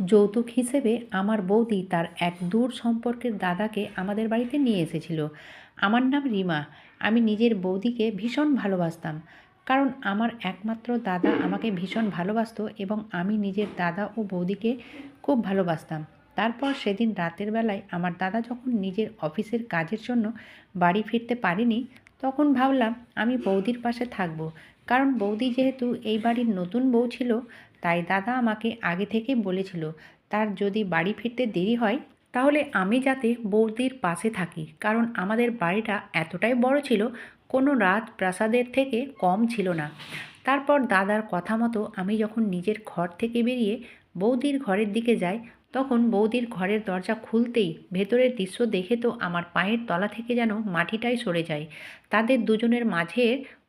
যৌতুক হিসেবে আমার বৌদি তার এক দূর সম্পর্কের দাদাকে আমাদের বাড়িতে নিয়ে এসেছিল। আমার নাম রিমা। আমি নিজের বৌদিকে ভীষণ ভালোবাসতাম। কারণ আমার একমাত্র দাদা আমাকে ভীষণ ভালোবাসত এবং আমি নিজের দাদা ও বৌদিকে খুব ভালোবাসতাম। তারপর সেদিন রাতের বেলায় আমার দাদা যখন নিজের অফিসের কাজের জন্য বাড়ি ফিরতে পারেনি, তখন ভাবলাম আমি বৌদির পাশে থাকব। কারণ বৌদি যেহেতু এই বাড়ির নতুন বউ ছিল তাই দাদা আমাকে আগে থেকেই বলেছিল, তার যদি বাড়ি ফিরতে দেরি হয়, তাহলে আমি যাতে বৌদির পাশে থাকি, কারণ আমাদের বাড়িটা এতটাই বড় ছিল, কোনো রাত প্রাসাদের থেকে কম ছিল না। তারপর দাদার কথা মতো আমি যখন নিজের ঘর থেকে বেরিয়ে বৌদির ঘরের দিকে যাই, তখন বৌদির ঘরের দরজা খুলতেই ভেতরের দৃশ্য দেখে তো আমার পায়ের তলা থেকে যেন মাটিটাই সরে যায়। তাদের দুজনের মাঝে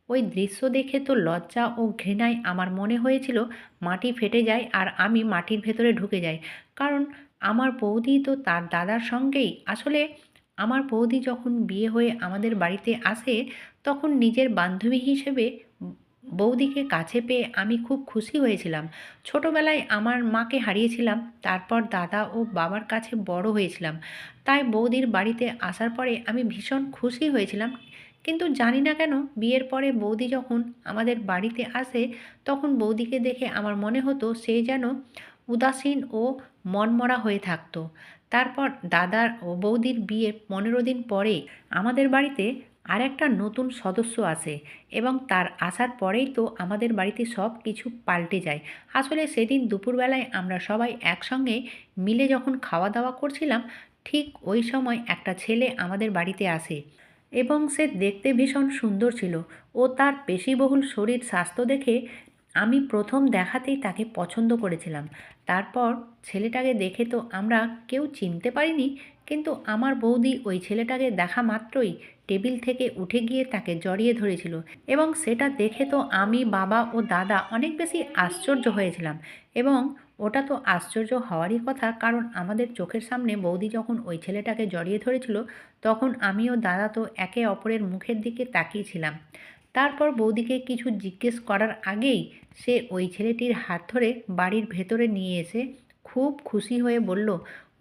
ওই দৃশ্য দেখে তো লজ্জা ও ঘৃণায় আমার মনে হয়েছিল মাটি ফেটে যায় আর আমি মাটির ভেতরে ঢুকে যাই। কারণ আমার বৌদি তো তার দাদার সঙ্গেই। আসলে আমার বৌদি যখন বিয়ে হয়ে আমাদের বাড়িতে আসে, তখন নিজের বান্ধবী হিসেবে বৌদিকে কাছে পেয়ে আমি খুব খুশি হয়েছিলাম। ছোটোবেলায় আমার মাকে হারিয়েছিলাম, তারপর দাদা ও বাবার কাছে বড় হয়েছিলাম। তাই বৌদির বাড়িতে আসার পরে আমি ভীষণ খুশি হয়েছিলাম কিন্তু জানি না কেন বিয়ের পরে বৌদি যখন আমাদের বাড়িতে আসে, তখন বৌদিকে দেখে আমার মনে হতো সে যেন উদাসীন ও মনমরা হয়ে থাকতো। তারপর দাদার ও বৌদির বিয়ের পনেরো দিন পরে আমাদের বাড়িতে আর একটা নতুন সদস্য আসে এবং তার আসার পরেই তো আমাদের বাড়িতে সব কিছু পাল্টে যায়। আসলে সেদিন দুপুরবেলায় আমরা সবাই একসঙ্গে মিলে যখন খাওয়া দাওয়া করছিলাম, ঠিক ওই সময় একটা ছেলে আমাদের বাড়িতে আসে। এবং সে দেখতে ভীষণ সুন্দর ছিল ও তার পেশিবহুল শরীর স্বাস্থ্য দেখে আমি প্রথম দেখাতেই তাকে পছন্দ করেছিলাম। তারপর ছেলেটাকে দেখে তো আমরা কেউ চিনতে পারিনি, কিন্তু আমার বৌদি ওই ছেলেটাকে দেখা মাত্রই টেবিল থেকে উঠে গিয়ে তাকে জড়িয়ে ধরেছিল এবং সেটা দেখে তো আমি, বাবা ও দাদা অনেক বেশি আশ্চর্য হয়েছিলাম। এবং ওটা তো আশ্চর্য হওয়ারই কথা, কারণ আমাদের চোখের সামনে বৌদি যখন ওই ছেলেটাকে জড়িয়ে ধরেছিল, তখন আমি ও দাদা তো একে অপরের মুখের দিকে তাকিয়েছিলাম। তারপর বৌদিকে কিছু জিজ্ঞেস করার আগেই সে ওই ছেলেটির হাত ধরে বাড়ির ভেতরে নিয়ে এসে খুব খুশি হয়ে বলল,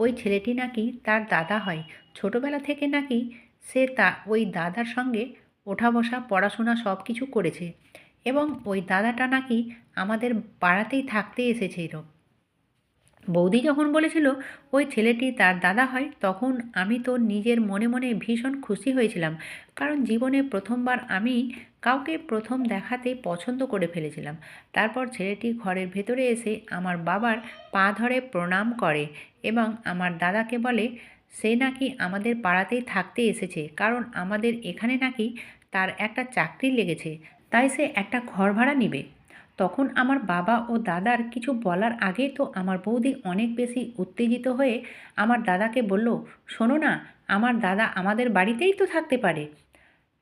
ওই ছেলেটি নাকি তার দাদা হয়? ছোটবেলা থেকে নাকি সে তা ওই দাদার সঙ্গে ওঠা বসা, পড়াশোনা সব কিছু করেছে এবং ওই দাদাটা নাকি আমাদের পাড়াতেই থাকতে এসেছিল। বৌদি যখন বলেছিল ওই ছেলেটি তার দাদা হয়, তখন আমি তো নিজের মনে মনে ভীষণ খুশি হয়েছিলাম, কারণ জীবনে প্রথমবার আমি কাউকে প্রথম দেখাতে পছন্দ করে ফেলেছিলাম। তারপর ছেলেটি ঘরের ভেতরে এসে আমার বাবার পা ধরে প্রণাম করে এবং আমার দাদাকে বলে সে নাকি আমাদের পাড়াতেই থাকতে এসেছে, কারণ আমাদের এখানে নাকি তার একটা চাকরি লেগেছে, তাই সে একটা ঘর ভাড়া নিবে। তখন আমার বাবা ও দাদার কিছু বলার আগেই তো আমার বৌদি অনেক বেশি উত্তেজিত হয়ে আমার দাদাকে বলল, শোনো না, আমার দাদা আমাদের বাড়িতেই তো থাকতে পারে।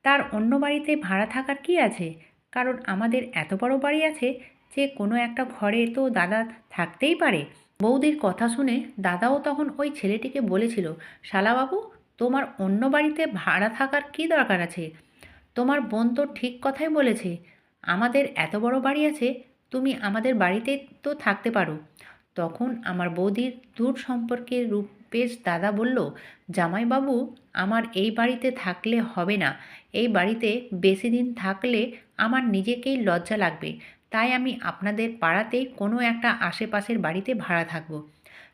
তার অন্য বাড়িতে ভাড়া থাকার কি আছে? কারণ আমাদের এত বড় বাড়ি আছে যে কোনো একটা ঘরে তো দাদা থাকতেই পারে। বৌদির কথা শুনে দাদাও তখন ওই ছেলেটিকে বলেছিল, শালাবাবু, তোমার অন্য বাড়িতে ভাড়া থাকার কি দরকার আছে? তোমার বোন তো ঠিক কথাই বলেছে, আমাদের এত বড় বাড়ি আছে, তুমি আমাদের বাড়িতে তো থাকতে পারো। তখন আমার বৌদির দূর সম্পর্কের রূপেশ দাদা বলল, জামাইবাবু, আমার এই বাড়িতে থাকলে হবে না, এই বাড়িতে বেশি দিন থাকলে আমার নিজেকেই লজ্জা লাগবে। তাই আমি আপনাদের পাড়াতে কোনো একটা আশেপাশের বাড়িতে ভাড়া থাকব।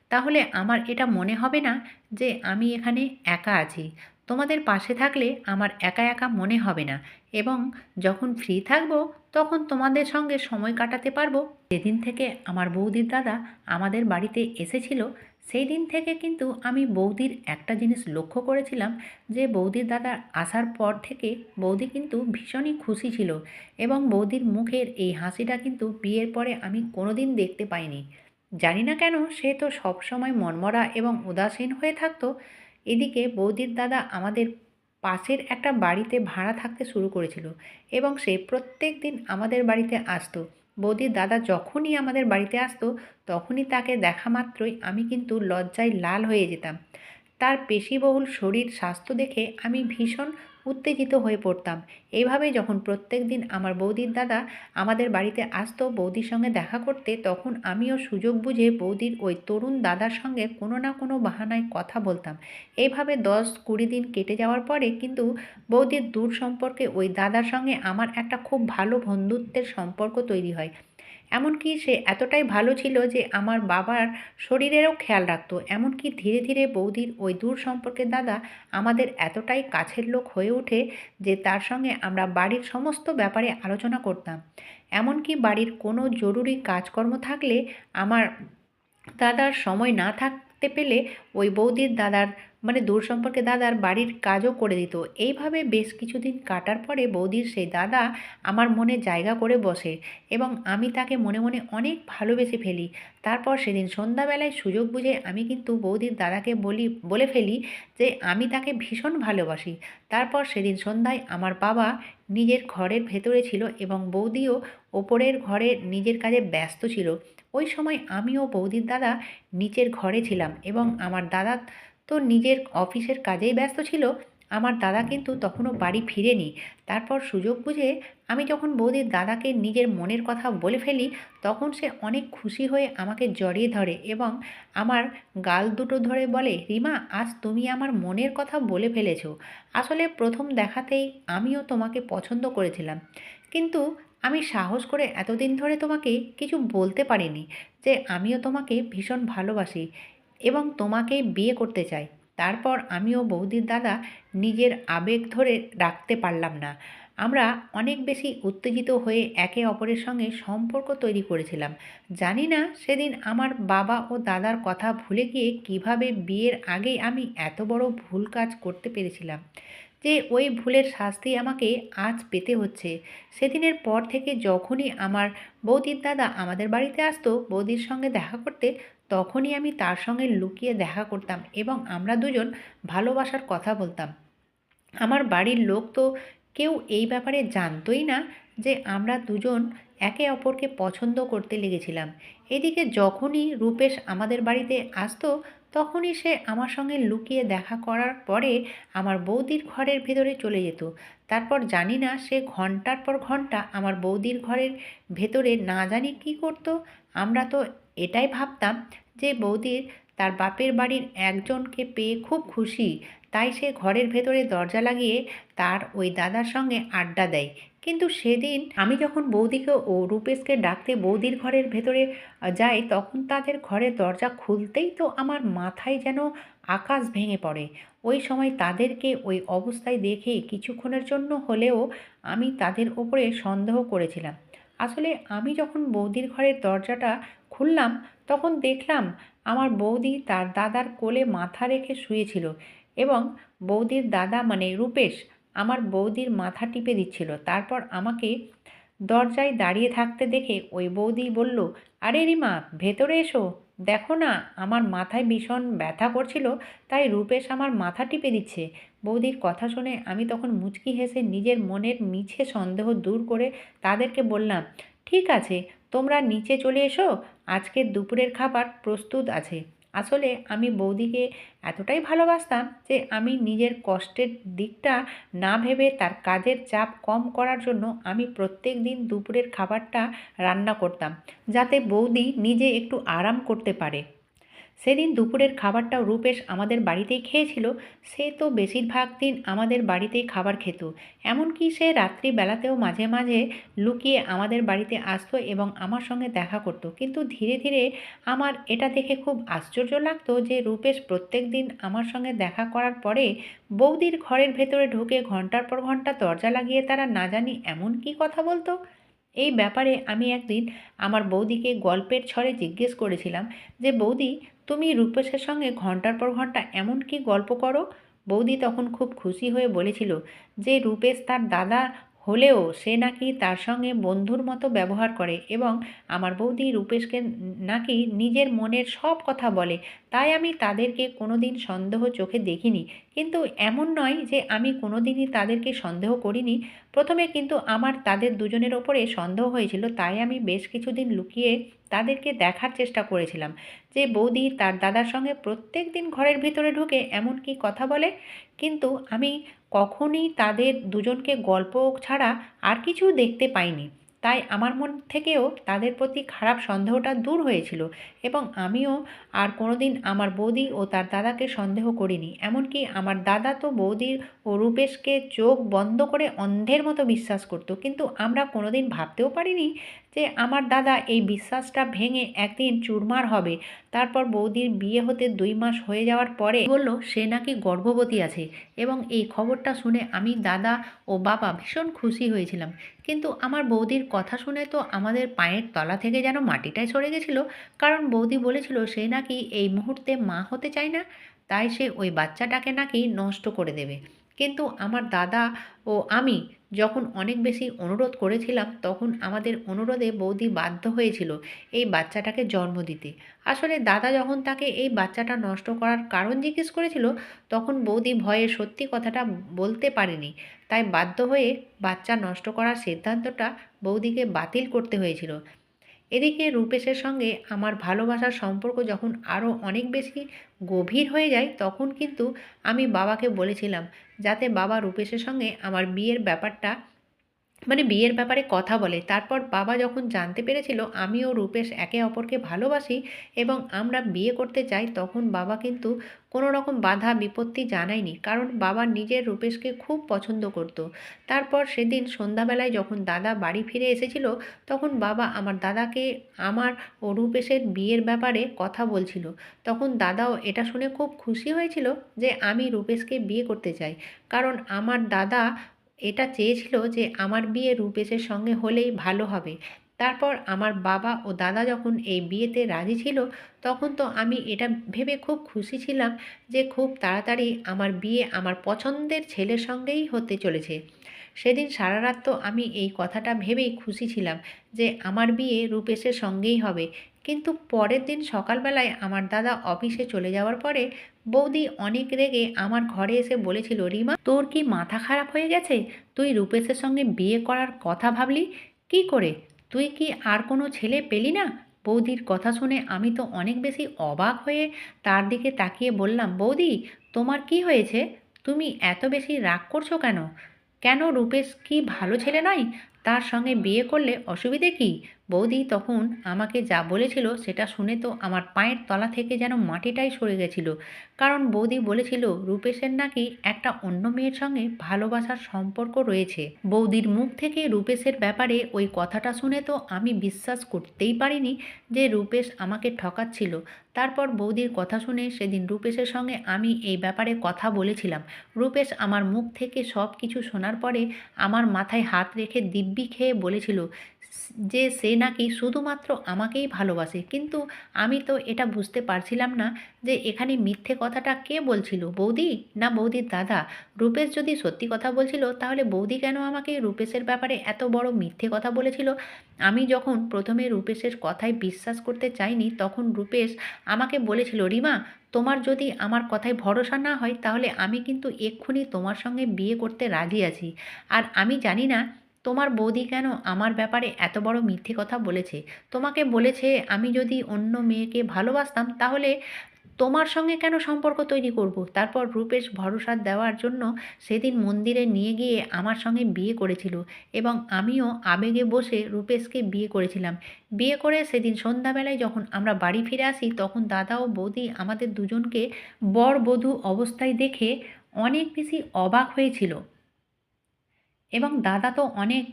তাহলে আমার এটা মনে হবে না যে আমি এখানে একা আছি। তোমাদের পাশে থাকলে আমার একা একা মনে হবে না এবং যখন ফ্রি থাকব, তখন তোমাদের সঙ্গে সময় কাটাতে পারব। যেদিন থেকে আমার বৌদির দাদা আমাদের বাড়িতে এসেছিল সেই দিন থেকে কিন্তু আমি বৌদির একটা জিনিস লক্ষ্য করেছিলাম যে বৌদির দাদা আসার পর থেকে বৌদি কিন্তু ভীষণই খুশি ছিল এবং বৌদির মুখের এই হাসিটা কিন্তু বিয়ের পরে আমি কোনোদিন দেখতে পাইনি। জানি না কেন সে তো সবসময় মনমরা এবং উদাসীন হয়ে থাকতো। এদিকে বৌদির দাদা আমাদের পাশের একটা বাড়িতে ভাড়া থাকতে শুরু করেছিল এবং সে প্রত্যেক দিন আমাদের বাড়িতে আসতো। বৌদির দাদা যখনই আমাদের বাড়িতে আসতো, তখনই তাকে দেখা মাত্রই আমি কিন্তু লজ্জায় লাল হয়ে যেতাম। তার পেশিবহুল শরীর, স্বাস্থ্য দেখে আমি ভীষণ উত্তেজিত হয়ে পড়তাম। এইভাবে যখন প্রত্যেক দিন আমার বৌদির দাদা আমাদের বাড়িতে আসতো বৌদির সঙ্গে দেখা করতে, তখন আমিও সুযোগ বুঝে বৌদির ওই তরুণ দাদার সঙ্গে কোনো না কোনো বাহানায় কথা বলতাম। এইভাবে দশ কুড়ি দিন কেটে যাওয়ার পরে কিন্তু বৌদির দূর সম্পর্কে ওই দাদার সঙ্গে আমার একটা খুব ভালো বন্ধুত্বের সম্পর্ক তৈরি হয়। এমনকি সে এতটাই ভালো ছিল যে আমার বাবার শরীরেরও খেয়াল রাখতো। এমনকি ধীরে ধীরে বৌদির ওই দূর সম্পর্কের দাদা আমাদের এতটাই কাছের লোক হয়ে ওঠে যে তার সঙ্গে আমরা বাড়ির সমস্ত ব্যাপারে আলোচনা করতাম। এমনকি বাড়ির কোনো জরুরি কাজকর্ম থাকলে আমার দাদার সময় না থাকতে পেলে ওই বৌদির দাদার মানে দূর সম্পর্কে দাদার বাড়ির কাজও করে দিত। এইভাবে বেশ কিছুদিন কাটার পরে বৌদির সেই দাদা আমার মনে জায়গা করে বসে এবং আমি তাকে মনে মনে অনেক ভালোবেসে ফেলি। তারপর সেদিন সন্ধ্যাবেলায় সুযোগ বুঝে আমি কিন্তু বৌদির দাদাকে বলি, বলে ফেলি যে আমি তাকে ভীষণ ভালোবাসি। তারপর সেদিন সন্ধ্যায় আমার বাবা নিজের ঘরের ভেতরে ছিল এবং বৌদিও ওপরের ঘরে নিজের কাজে ব্যস্ত ছিল। ওই সময় আমিও বৌদির দাদা নিচের ঘরে ছিলাম এবং আমার দাদা তো নিজের অফিসের কাজেই ব্যস্ত ছিল। আমার দাদা কিন্তু তখনও বাড়ি ফিরেনি। তারপর সুযোগ বুঝে আমি যখন বৌদির দাদাকে নিজের মনের কথা বলে ফেলি, তখন সে অনেক খুশি হয়ে আমাকে জড়িয়ে ধরে এবং আমার গাল দুটো ধরে বলে, রিমা, আজ তুমি আমার মনের কথা বলে ফেলেছো। আসলে প্রথম দেখাতেই আমিও তোমাকে পছন্দ করেছিলাম। কিন্তু আমি সাহস করে এতদিন ধরে তোমাকে কিছু বলতে পারিনি যে আমিও তোমাকে ভীষণ ভালোবাসি। এবং তোমাকেই বিয়ে করতে চাই। তারপর আমিও বৌদির দাদা নিজের আবেগ ধরে রাখতে পারলাম না। আমরা অনেক বেশি উত্তেজিত হয়ে একে অপরের সঙ্গে সম্পর্ক তৈরি করেছিলাম। জানি না সেদিন আমার বাবা ও দাদার কথা ভুলে গিয়ে কীভাবে বিয়ের আগেই আমি এত বড় ভুল কাজ করতে পেরেছিলাম। যে ওই ভুলের শাস্তি আমাকে আজ পেতে হচ্ছে। সেদিনের পর থেকে যখনই আমার বৌদির দাদা আমাদের বাড়িতে আসতো, বৌদির সঙ্গে দেখা করতে তখনই আমি তার সঙ্গে লুকিয়ে দেখা করতাম এবং আমরা দুজন ভালোবাসার কথা বলতাম। আমার বাড়ির লোক তো কেউ এই ব্যাপারে জানতই না যে আমরা দুজন একে অপরকে পছন্দ করতে লেগেছিলাম। এদিকে যখনই রূপেশ আমাদের বাড়িতে আসতো, তখনই সে আমার সঙ্গে লুকিয়ে দেখা করার পরে আমার বৌদির ঘরের ভেতরে চলে যেত। তারপর জানি না সে ঘণ্টার পর ঘণ্টা আমার বৌদির ঘরের ভেতরে না জানি কী করতো। আমরা তো এটাই ভাবতাম যে বৌদির তার বাপের বাড়ির একজনকে পেয়ে খুব খুশি। তাই সে ঘরের ভেতরে দরজা লাগিয়ে তার ওই দাদার সঙ্গে আড্ডা দেয়। কিন্তু সেদিন আমি যখন বৌদিকে ও রূপেশকে ডাকতে বৌদির ঘরের ভেতরে যাই, তখন তাদের ঘরের দরজা খুলতেই তো আমার মাথায় যেন আকাশ ভেঙে পড়ে। ওই সময় তাদেরকে ওই অবস্থায় দেখে কিছুক্ষণের জন্য হলেও আমি তাদের ওপরে সন্দেহ করেছিলাম। আসলে আমি যখন বৌদির ঘরের দরজাটা খুললাম, তখন দেখলাম আমার বৌদি তার দাদার কোলে মাথা রেখে শুয়েছিল এবং বৌদির দাদা মানে রূপেশ আমার বৌদির মাথা টিপে দিচ্ছিল। তারপর আমাকে দরজায় দাঁড়িয়ে থাকতে দেখে ওই বৌদি বলল, আরে রিমা, ভেতরে এসো। দেখো না, আমার মাথায় ভীষণ ব্যথা করছিল, তাই রূপেশ আমার মাথা টিপে দিচ্ছে। বৌদির কথা শুনে আমি তখন মুচকি হেসে নিজের মনের মিছে সন্দেহ দূর করে তাদেরকে বললাম, ঠিক আছে, তোমরা নিচে চলে এসো আজকের দুপুরের খাবার প্রস্তুত আছে। আসলে আমি বৌদিকে এতটাই ভালোবাসতাম যে আমি নিজের কষ্টের দিকটা না ভেবে তার কাজের চাপ কম করার জন্য আমি প্রত্যেক দিন দুপুরের খাবারটা রান্না করতাম, যাতে বৌদি নিজে একটু আরাম করতে পারে। সেদিন দুপুরের খাবারটাও রূপেশ আমাদের বাড়িতেই খেয়েছিল, সে তো বেশিরভাগ দিন আমাদের বাড়িতেই খাবার খেত। এমনকি সে রাত্রিবেলাতেও মাঝে মাঝে লুকিয়ে আমাদের বাড়িতে আসতো এবং আমার সঙ্গে দেখা করত। কিন্তু ধীরে ধীরে আমার এটা দেখে খুব আশ্চর্য লাগতো যে রূপেশ প্রত্যেক দিন আমার সঙ্গে দেখা করার পরে বৌদির ঘরের ভেতরে ঢুকে ঘণ্টার পর ঘণ্টা দরজা লাগিয়ে তারা না জানি এমন কি কথা বলতো। এই ব্যাপারে আমি একদিন আমার বৌদিকে গল্পের ছড়ে জিজ্ঞেস করেছিলাম যে, বৌদি তুমি রূপসের সঙ্গে ঘণ্টার পর ঘণ্টা এমন কি গল্প করো? বৌদি তখন খুব খুশি হয়ে বলেছিল যে রূপেশ তার দাদা হলেও সে নাকি তার সঙ্গে বন্ধুর মতো ব্যবহার করে এবং আমার বৌদি রূপেশকে নাকি নিজের মনের সব কথা বলে। তাই আমি তাদেরকে কোনো দিন সন্দেহ চোখে দেখিনি। কিন্তু এমন নয় যে আমি কোনো দিনই তাদেরকে সন্দেহ করিনি। প্রথমে কিন্তু আমার তাদের দুজনের ওপরে সন্দেহ হয়েছিল, তাই আমি বেশ কিছুদিন লুকিয়ে তাদেরকে দেখার চেষ্টা করেছিলাম যে বৌদি তার দাদার সঙ্গে প্রত্যেক দিন ঘরের ভিতরে ঢুকে এমন কি কথা বলে। কিন্তু আমি কখনই তাদের দুজনকে গল্প ছাড়া আর কিছু দেখতে পাইনি। তাই আমার মন থেকেও তাদের প্রতি খারাপ সন্দেহটা দূর হয়েছিল এবং আমিও আর কোনোদিন আমার বৌদি ও তার দাদাকে সন্দেহ করিনি। এমনকি আমার দাদা তো বৌদির ও রূপেশকে চোখ বন্ধ করে অন্ধের মতো বিশ্বাস করতো। কিন্তু আমরা কোনোদিন ভাবতেও পারিনি যে আমার দাদা এই বিশ্বাসটা ভেঙে একদিন চুরমার হবে। তারপর বৌদির বিয়ে হতে দুই মাস হয়ে যাওয়ার পরে বলল, সে নাকি গর্ভবতী আছে। এবং এই খবরটা শুনে আমি দাদা ও বাবা ভীষণ খুশি হয়েছিলাম। কিন্তু আমার বৌদির কথা শুনে তো আমাদের পায়ের তলা থেকে যেন মাটিটাই সরে গেছিল। কারণ বৌদি বলেছিল, সে নাকি এই মুহূর্তে মা হতে চায় না, তাই সে ওই বাচ্চাটাকে নাকি নষ্ট করে দেবে। কিন্তু আমার দাদা ও আমি যখন অনেক বেশি অনুরোধ করেছিলাম, তখন আমাদের অনুরোধে বৌদি বাধ্য হয়েছিল এই বাচ্চাটাকে জন্ম দিতে। আসলে দাদা যখন তাকে এই বাচ্চাটা নষ্ট করার কারণ জিজ্ঞেস করেছিল, তখন বৌদি ভয়ে সত্যি কথাটা বলতে পারেনি। তাই বাধ্য হয়ে বাচ্চা নষ্ট করার সিদ্ধান্তটা বৌদিকে বাতিল করতে হয়েছিল। এদিকে রূপেশের সঙ্গে আমার ভালোবাসার সম্পর্ক যখন আরও অনেক বেশি গভীর হয়ে যায়, তখন কিন্তু আমি বাবাকে বলেছিলাম, যাতে বাবা রূপেশের সঙ্গে আমার বিয়ের ব্যাপারটা মানে বিয়ের ব্যাপারে কথা বলে। তারপর বাবা যখন জানতে পেরেছিল আমি ও রূপেশ একে অপরকে ভালোবাসি এবং আমরা বিয়ে করতে চাই, তখন বাবা কিন্তু কোনো রকম বাধা বিপত্তি জানায়নি। কারণ বাবা নিজের রূপেশকে খুব পছন্দ করত। তারপর সেদিন সন্ধ্যাবেলায় যখন দাদা বাড়ি ফিরে এসেছিল, তখন বাবা আমার দাদাকে আমার ও রূপেশের বিয়ের ব্যাপারে কথা বলছিল। তখন দাদাও এটা শুনে খুব খুশি হয়েছিল যে আমি রূপেশকে বিয়ে করতে চাই। কারণ আমার দাদা এটা চেয়েছিল যে আমার বিয়ে রূপেশের সঙ্গে হলেই ভালো হবে। তারপর আমার বাবা ও দাদা যখন এই বিয়েতে রাজি ছিল, তখন তো আমি এটা ভেবে খুব খুশি ছিলাম যে খুব তাড়াতাড়ি আমার বিয়ে আমার পছন্দের ছেলের সঙ্গেই হতে চলেছে। সেদিন সারা রাত তো আমি এই কথাটা ভেবেই খুশি ছিলাম যে আমার বিয়ে রূপেশের সঙ্গেই হবে। কিন্তু পরের দিন সকালবেলায় আমার দাদা অফিসে চলে যাওয়ার পরে বৌদি অনেক রেগে আমার ঘরে এসে বলেছিল, রিমা, তোর কি মাথা খারাপ হয়ে গেছে? তুই রূপেশের সঙ্গে বিয়ে করার কথা ভাবলি? কি করে? তুই কি আর কোনো ছেলে পেলি না? বৌদির কথা শুনে আমি তো অনেক বেশি অবাক হয়ে তার দিকে তাকিয়ে বললাম, বৌদি, তোমার কি হয়েছে? তুমি এত বেশি রাগ করছ কেন? কেন রূপেশ কি ভালো ছেলে নয়? তার সঙ্গে বিয়ে করলে অসুবিধে কী? বৌদি তখন আমাকে যা বলেছিল সেটা শুনে তো আমার পায়ের তলা থেকে যেন মাটিটাই সরে গেছিল। কারণ বৌদি বলেছিল, রূপেশের নাকি একটা অন্য মেয়ের সঙ্গে ভালোবাসার সম্পর্ক রয়েছে। বৌদির মুখ থেকে রূপেশের ব্যাপারে ওই কথাটা শুনে তো আমি বিশ্বাস করতেই পারিনি যে রূপেশ আমাকে ঠকাচ্ছিল। তারপর বৌদির কথা শুনে সেদিন রূপেশের সঙ্গে আমি এই ব্যাপারে কথা বলেছিলাম। রূপেশ আমার মুখ থেকে সব কিছু শোনার পরে আমার মাথায় হাত রেখে দিব্যি খেয়ে বলেছিল যে সে নাকি শুধুমাত্র আমাকেই ভালোবাসে। কিন্তু আমি তো এটা বুঝতে পারছিলাম না যে এখানে মিথ্যে কথাটা কে বলছিল, বৌদি না বৌদির দাদা? রূপেশ যদি সত্যি কথা বলছিল, তাহলে বৌদি কেন আমাকে রূপেশের ব্যাপারে এত বড় মিথ্যে কথা বলেছিল? আমি যখন প্রথমে রূপেশের কথায় বিশ্বাস করতে চাইনি, তখন রূপেশ আমাকে বলেছিল, রিমা, তোমার যদি আমার কথায় ভরসা না হয়, তাহলে আমি কিন্তু এক্ষুনি তোমার সঙ্গে বিয়ে করতে রাজি আছি। আর আমি জানি না তোমার বৌদি কেন আমার ব্যাপারে এত বড় মিথ্যে কথা বলেছে? তোমাকে বলেছে আমি যদি অন্য মেয়েকে ভালোবাসতাম তাহলে তোমার সঙ্গে কেন সম্পর্ক তৈরি করব? তারপর রূপেশ ভরসা দেওয়ার জন্য সেদিন মন্দিরে নিয়ে গিয়ে আমার সঙ্গে বিয়ে করেছিল এবং আমিও আবেগে বসে রূপেশকে বিয়ে করেছিলাম। বিয়ে করে সেদিন সন্ধ্যাবেলায় যখন আমরা বাড়ি ফিরে আসি তখন দাদা ও বৌদি আমাদের দুজনকে বর বধূ অবস্থায় দেখে অনেক বেশি অবাক হয়েছিল। এবং দাদা তো অনেক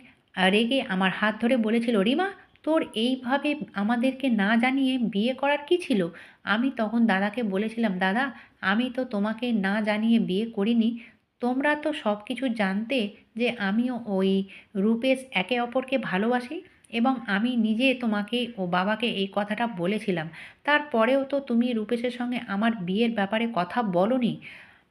রেগে আমার হাত ধরে বলেছিল, রিমা, তোর এইভাবে আমাদেরকে না জানিয়ে বিয়ে করার কি ছিল? আমি তখন দাদাকে বলেছিলাম, দাদা, আমি তো তোমাকে না জানিয়ে বিয়ে করিনি। তোমরা তো সব কিছু জানতে যে আমিও ওই রূপেশ একে অপরকে ভালোবাসি এবং আমি নিজে তোমাকে ও বাবাকে এই কথাটা বলেছিলাম। তারপরেও তো তুমি রূপেশের সঙ্গে আমার বিয়ের ব্যাপারে কথা বলনি।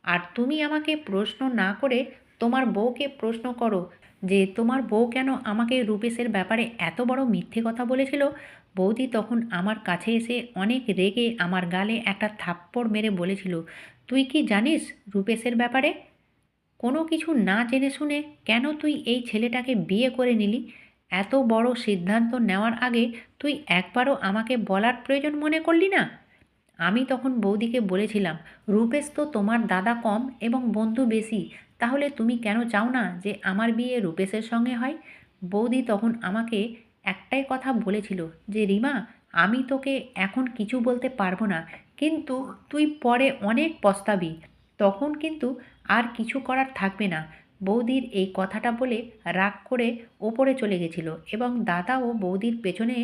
আর তুমি আমাকে প্রশ্ন না করে তোমার বউকে প্রশ্ন করো যে, তোমার বউ কেন আমাকে রূপেশের ব্যাপারে এত বড় মিথ্যে কথা বলেছিল? বৌদি তখন আমার কাছে এসে অনেক রেগে আমার গালে একটা থাপ্পড় মেরে বলেছিল, তুই কি জানিস রূপেশের ব্যাপারে? কোনো কিছু না জেনে শুনে কেন তুই এই ছেলেটাকে বিয়ে করে নিলি? এত বড় সিদ্ধান্ত নেওয়ার আগে তুই একবারও আমাকে বলার প্রয়োজন মনে করলি না? আমি তখন বৌদিকে বলেছিলাম, রূপেশ তো তোমার দাদা কম এবং বন্ধু বেশি তাহলে তুমি কেন চাও না যে আমার বিয়ে রূপেশের সঙ্গে হয়? বৌদি তখন আমাকে একটাই কথা বলেছিল যে, রিমা, আমি তোকে এখন কিছু বলতে পারব না, কিন্তু তুই পরে অনেক পস্তাবি। তখন কিন্তু আর কিছু করার থাকবে না। বৌদির এই কথাটা বলে রাগ করে ওপরে চলে গেছিল এবং দাদা ও বৌদির পেছনে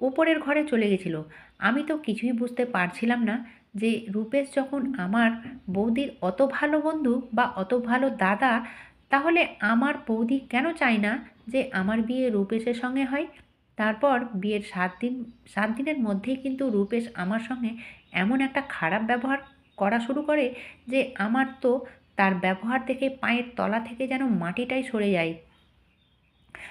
উপরের ঘরে চলে গেছিল। আমি তো কিছুই বুঝতে পারছিলাম না যে রূপেশ যখন আমার বৌদির অত ভালো বন্ধু বা অত ভালো দাদা, তাহলে আমার বৌদি কেন চায় না যে আমার বিয়ে রূপেশের সঙ্গে হয়? তারপর বিয়ের সাত দিন, সাত দিনের মধ্যেই কিন্তু রূপেশ আমার সঙ্গে এমন একটা খারাপ ব্যবহার করা শুরু করে যে আমার তো তার ব্যবহার দেখে পায়ের তলা থেকে যেন মাটিটাই সরে যায়।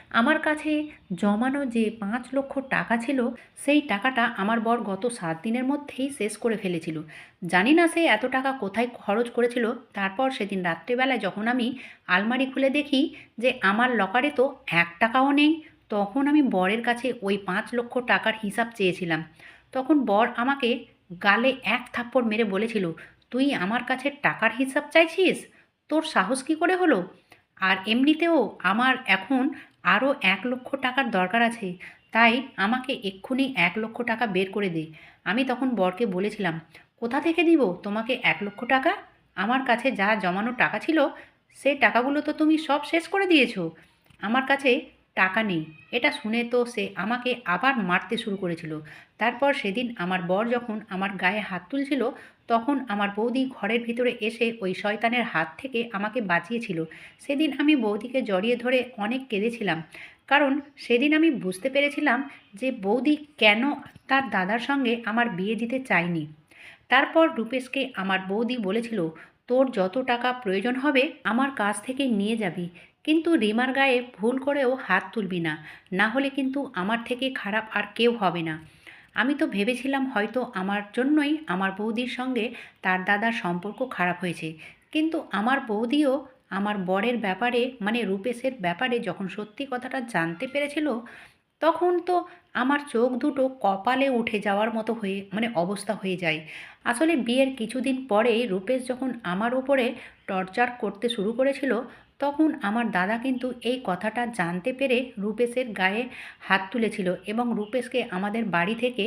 আমার কাছে জমানো যে পাঁচ লক্ষ টাকা ছিল, সেই টাকাটা আমার বর গত সাত দিনের মধ্যেই শেষ করে ফেলেছিল। জানি না সে এত টাকা কোথায় খরচ করেছিল। তারপর সেদিন রাত্রিবেলায় যখন আমি আলমারি খুলে দেখি যে আমার লকারে তো এক টাকাও নেই, তখন আমি বরের কাছে ওই পাঁচ লক্ষ টাকার হিসাব চেয়েছিলাম। তখন বর আমাকে গালে এক থাপ্পড় মেরে বলেছিল, তুই আমার কাছে টাকার হিসাব চাইছিস? তোর সাহস কী করে হলো? আর এমনিতেও আমার এখন আরও এক লক্ষ টাকার দরকার আছে। তাই আমাকে এক্ষুনি এক লক্ষ টাকা বের করে দে। আমি তখন বরকে বলেছিলাম, কোথা থেকে দিব তোমাকে এক লক্ষ টাকা? আমার কাছে যা জমানো টাকা ছিল সেই টাকাগুলো তো তুমি সব শেষ করে দিয়েছ। আমার কাছে টাকা নেই। এটা শুনে তো সে আমাকে আবার মারতে শুরু করেছিল। তারপর সেদিন আমার বর যখন আমার গায়ে হাত তুলছিল, তখন আমার বৌদি ঘরের ভিতরে এসে ওই শয়তানের হাত থেকে আমাকে বাঁচিয়েছিল। সেদিন আমি বৌদিকে জড়িয়ে ধরে অনেক কেঁদেছিলাম। কারণ সেদিন আমি বুঝতে পেরেছিলাম যে বৌদি কেন তার দাদার সঙ্গে আমার বিয়ে দিতে চায়নি। তারপর রূপেশকে আমার বৌদি বলেছিল তোর যত টাকা প্রয়োজন হবে আমার কাছ থেকে নিয়ে যাবি। কিন্তু রিমার গায়ে ভুল করেও হাত তুলবি না না হলে কিন্তু আমার থেকে খারাপ আর কেউ হবে না। আমি তো ভেবেছিলাম হয়তো আমার জন্যই আমার বৌদির সঙ্গে তার দাদার সম্পর্ক খারাপ হয়েছে। কিন্তু আমার বৌদিও আমার বরের ব্যাপারে মানে রূপেশের ব্যাপারে যখন সত্যি কথাটা জানতে পেরেছিল, তখন তো আমার চোখ দুটো কপালে উঠে যাওয়ার মতো হয়ে মানে অবস্থা হয়ে যায়। আসলে বিয়ের কিছুদিন পরেই রূপেশ যখন আমার ওপরে টর্চার করতে শুরু করেছিল, তখন আমার দাদা কিন্তু এই কথাটা জানতে পেরে রূপেশের গায়ে হাত তুলেছিল এবং রূপেশকে আমাদের বাড়ি থেকে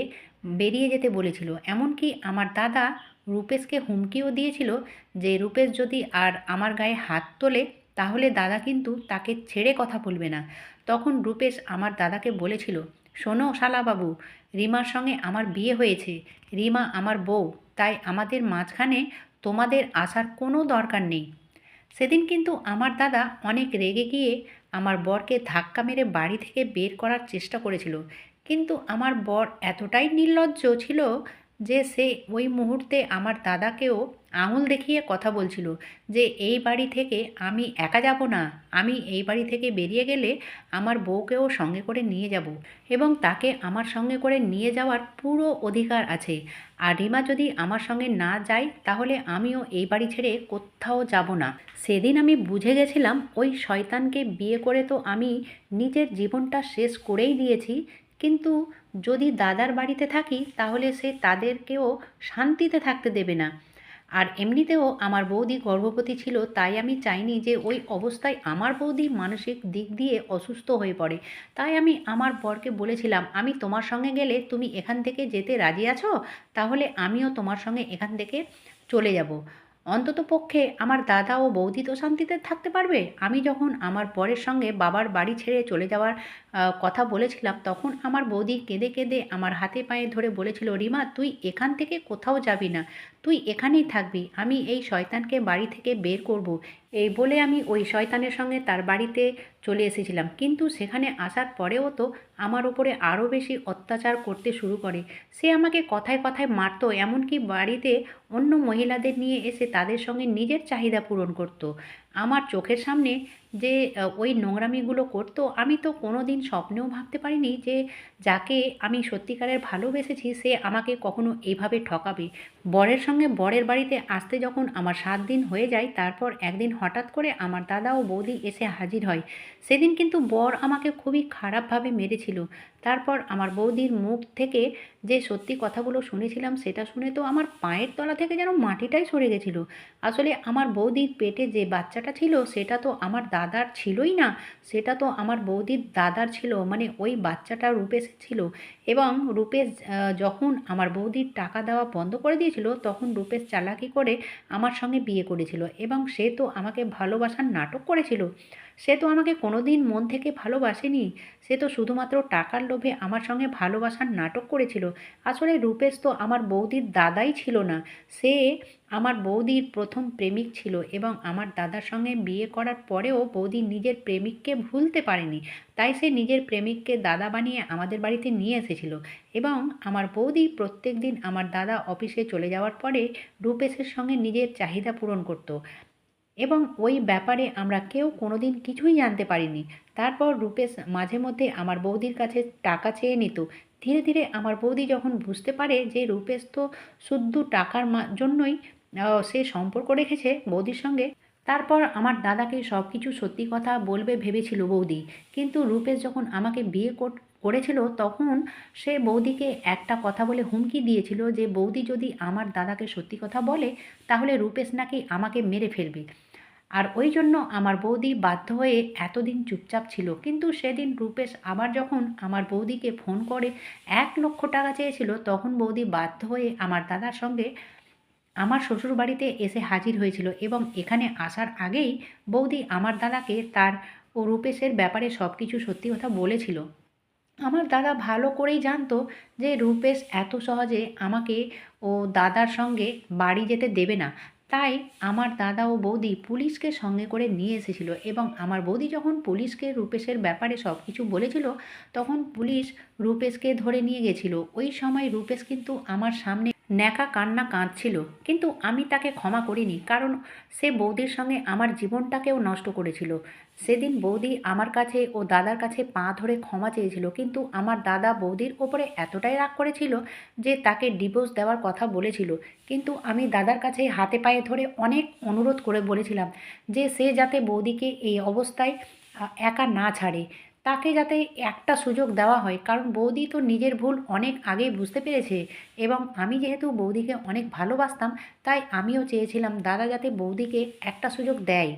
বেরিয়ে যেতে বলেছিল। এমনকি আমার দাদা রূপেশকে হুমকিও দিয়েছিল যে, রূপেশ যদি আর আমার গায়ে হাত তোলে, তাহলে দাদা কিন্তু তাকে ছেড়ে কথা বলবে না। তখন রূপেশ আমার দাদাকে বলেছিল, শোনো শালাবাবু, রিমার সঙ্গে আমার বিয়ে হয়েছে। রিমা আমার বউ। তাই আমাদের মাঝখানে তোমাদের আসার কোনো দরকার নেই। সেদিন কিন্তু আমার দাদা অনেক রেগে গিয়ে আমার বরকে ধাক্কা মেরে বাড়ি থেকে বের করার চেষ্টা করেছিল। কিন্তু আমার বর এতটাই নির্লজ্জ ছিল যে সে ওই মুহূর্তে আমার দাদাকেও আঙুল দেখিয়ে কথা বলছিল যে, এই বাড়ি থেকে আমি একা যাব না। আমি এই বাড়ি থেকে বেরিয়ে গেলে আমার বউকেও সঙ্গে করে নিয়ে যাব এবং তাকে আমার সঙ্গে করে নিয়ে যাওয়ার পুরো অধিকার আছে। আর রিমা যদি আমার সঙ্গে না যায়, তাহলে আমিও এই বাড়ি ছেড়ে কোথাও যাব না। সেদিন আমি বুঝে গেছিলাম, ওই শয়তানকে বিয়ে করে তো আমি নিজের জীবনটা শেষ করেই দিয়েছি। কিন্তু যদি দাদার বাড়িতে থাকি, তাহলে সে তাদেরকেও শান্তিতে থাকতে দেবে না। আর এমনিতেও আমার বৌদি গর্ভবতী ছিল, তাই আমি চাইনি যে ওই অবস্থায় আমার বৌদি মানসিক দিক দিয়ে অসুস্থ হয়ে পড়ে। তাই আমি আমার বরকে বলেছিলাম, আমি তোমার সঙ্গে গেলে তুমি এখান থেকে যেতে রাজি আছো? তাহলে আমিও তোমার সঙ্গে এখান থেকে চলে যাব। অন্তত পক্ষে আমার দাদা ও বৌদি তো শান্তিতে থাকতে পারবে? আমি যখন আমার বরের সঙ্গে বাবার বাড়ি ছেড়ে চলে যাওয়ার কথা বলেছিলাম, তখন আমার বৌদি কেঁদে কেঁদে আমার হাতে পায়ে ধরে বলেছিল, রিমা, তুই এখান থেকে কোথাও যাবি না, তুই এখানেই থাকবি, আমি এই শয়তানকে বাড়ি থেকে বের করব। এই বলে আমি ওই শয়তানের সঙ্গে তার বাড়িতে চলে এসেছিলাম। কিন্তু সেখানে আসার পরেও তো আমার ওপরে আরও বেশি অত্যাচার করতে শুরু করে। সে আমাকে কথায় কথায় মারতো, এমনকি বাড়িতে অন্য মহিলাদের নিয়ে এসে তাদের সঙ্গে নিজের চাহিদা পূরণ করতো। আমার চোখের সামনে যে ওই নোংরামিগুলো করতো, আমি তো কোনো দিন স্বপ্নেও ভাবতে পারিনি যে যাকে আমি সত্যিকারের ভালোবেসেছি, সে আমাকে কখনো এইভাবে ঠকাবে। বরের সঙ্গে বরের বাড়িতে আসতে যখন আমার সাত দিন হয়ে যায়, তারপর একদিন হঠাৎ করে আমার দাদা ও বৌদি এসে হাজির হয়। সেদিন কিন্তু বর আমাকে খুবই খারাপভাবে মেরেছিল। তারপর আমার বৌদির মুখ থেকে যে সত্যি কথাগুলো শুনেছিলাম, সেটা শুনে তো আমার পায়ের তলা থেকে যেন মাটিটাই সরে গেছিল। আসলে আমার বৌদির পেটে যে বাচ্চাটা ছিল, সেটা তো আমার দাদার ছিলই না। সেটা তো আমার বৌদির দাদার ছিল। মানে ওই বাচ্চাটা রূপেশের ছিল এবং রূপেশ যখন আমার বৌদির টাকা দেওয়া বন্ধ করে দিয়েছিল, তখন রূপেশ চালাকি করে আমার সঙ্গে বিয়ে করেছিল এবং সে তো আমাকে ভালোবাসার নাটক করেছিল। সে তো আমাকে কোনোদিন মন থেকে ভালোবাসেনি। সে তো শুধুমাত্র টাকার লোভে আমার সঙ্গে ভালোবাসার নাটক করেছিল। আসলে রূপেশ তো আমার বৌদির দাদাই ছিল না। সে আমার বৌদির প্রথম প্রেমিক ছিল এবং আমার দাদার সঙ্গে বিয়ে করার পরেও বৌদি নিজের প্রেমিককে ভুলতে পারেনি। তাই সে নিজের প্রেমিককে দাদা বানিয়ে আমাদের বাড়িতে নিয়ে এসেছিল এবং আমার বৌদি প্রত্যেক দিন আমার দাদা অফিসে চলে যাওয়ার পরে রূপেশের সঙ্গে নিজের চাহিদা পূরণ করত। এবং ওই ব্যাপারে আমরা কেউ কোনোদিন কিছুই জানতে পারিনি। তারপর রূপেশ মাঝে মধ্যে আমার বৌদির কাছে টাকা চেয়ে নিত। ধীরে ধীরে আমার বৌদি যখন বুঝতে পারে যে রূপেশ তো শুদ্ধ টাকার জন্যই সে সম্পর্ক রেখেছে বৌদির সঙ্গে, তারপর আমার দাদাকে সব কিছু সত্যি কথা বলবে ভেবেছিল বৌদি। কিন্তু রূপেশ যখন আমাকে বিয়ে করেছিল, তখন সে বৌদিকে একটা কথা বলে হুমকি দিয়েছিল যে, বৌদি যদি আমার দাদাকে সত্যি কথা বলে, তাহলে রূপেশ নাকি আমাকে মেরে ফেলবে। আর ওই জন্য আমার বৌদি বাধ্য হয়ে এতদিন চুপচাপ ছিল। কিন্তু সেদিন রূপেশ আবার যখন আমার বৌদিকে ফোন করে এক লক্ষ টাকা চেয়েছিল, তখন বৌদি বাধ্য হয়ে আমার দাদার সঙ্গে আমার শ্বশুর বাড়িতে এসে হাজির হয়েছিল এবং এখানে আসার আগেই বৌদি আমার দাদাকে তার ও রূপেশের ব্যাপারে সব কিছু সত্যি কথা বলেছিল। আমার দাদা ভালো করেই জানতো যে রূপেশ এত সহজে আমাকে ও দাদার সঙ্গে বাড়ি যেতে দেবে না। তাই আমার দাদা ও বৌদি পুলিশকে সঙ্গে করে নিয়ে এসেছিল এবং আমার বৌদি যখন পুলিশকে রূপেশের ব্যাপারে সব কিছু বলেছিল, তখন পুলিশ রূপেশকে ধরে নিয়ে গেছিল। ওই সময় রূপেশ কিন্তু আমার সামনে ন্যাকা কান্না কাঁদছিল, কিন্তু আমি তাকে ক্ষমা করিনি কারণ সে বৌদির সঙ্গে আমার জীবনটাকেও নষ্ট করেছিল। সেদিন বৌদি আমার কাছে ও দাদার কাছে পা ধরে ক্ষমা চেয়েছিল, কিন্তু আমার দাদা বৌদির ওপরে এতটাই রাগ করেছিল যে তাকে ডিভোর্স দেওয়ার কথা বলেছিল। কিন্তু আমি দাদার কাছে হাতে পায়ে ধরে অনেক অনুরোধ করে বলেছিলাম যে সে যাতে বৌদিকে এই অবস্থায় একা না ছাড়ে। তাকে যাতে একটা সুযোগ দেওয়া হয়, কারণ বৌদি তো নিজের ভুল অনেক আগেই বুঝতে পেরেছে এবং আমি যেহেতু বৌদিকে অনেক ভালোবাসতাম, তাই আমিও চেয়েছিলাম দাদা যাতে বৌদিকে একটা সুযোগ দেয়।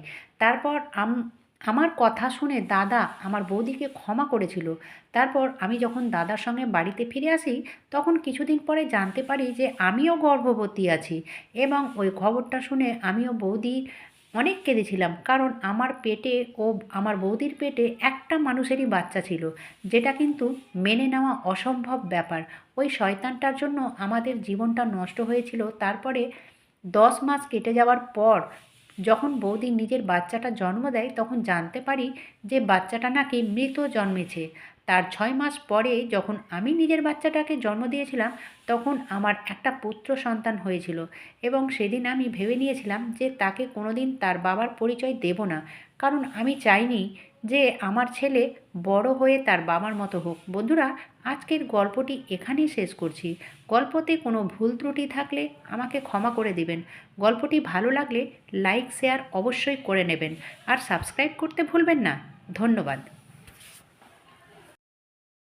তারপর আম, আমার কথা শুনে দাদা আমার বৌদিকে ক্ষমা করেছিল। তারপর আমি যখন দাদার সঙ্গে বাড়িতে ফিরে আসি, তখন কিছুদিন পরে জানতে পারি যে আমিও গর্ভবতী আছি এবং ওই খবরটা শুনে আমিও বৌদি অনেক কেঁদেছিলাম, কারণ আমার পেটে ও আমার বৌদির পেটে একটা মানুষেরই বাচ্চা ছিল, যেটা কিন্তু মেনে নেওয়া অসম্ভব ব্যাপার। ওই শয়তানটার জন্য আমাদের জীবনটা নষ্ট হয়েছিল। তারপরে দশ মাস কেটে যাওয়ার পর যখন বৌদি নিজের বাচ্চাটা জন্ম দেয়, তখন জানতে পারি যে বাচ্চাটা নাকি মৃত জন্মেছে। তার ছয় মাস পরে যখন আমি নিজের বাচ্চাটাকে জন্ম দিয়েছিলাম, তখন আমার একটা পুত্র সন্তান হয়েছিল এবং সেদিন আমি ভেবে নিয়েছিলাম যে তাকে কোনোদিন তার বাবার পরিচয় দেব না। কারণ আমি চাইনি যে আমার ছেলে বড় হয়ে তার বাবার মতো হোক। বন্ধুরা, আজকের গল্পটি এখানেই শেষ করছি। গল্পতে কোনো ভুল ত্রুটি থাকলে আমাকে ক্ষমা করে দিবেন। গল্পটি ভালো লাগলে লাইক, শেয়ার অবশ্যই করে নেবেন। আর সাবস্ক্রাইব করতে ভুলবেন না। ধন্যবাদ।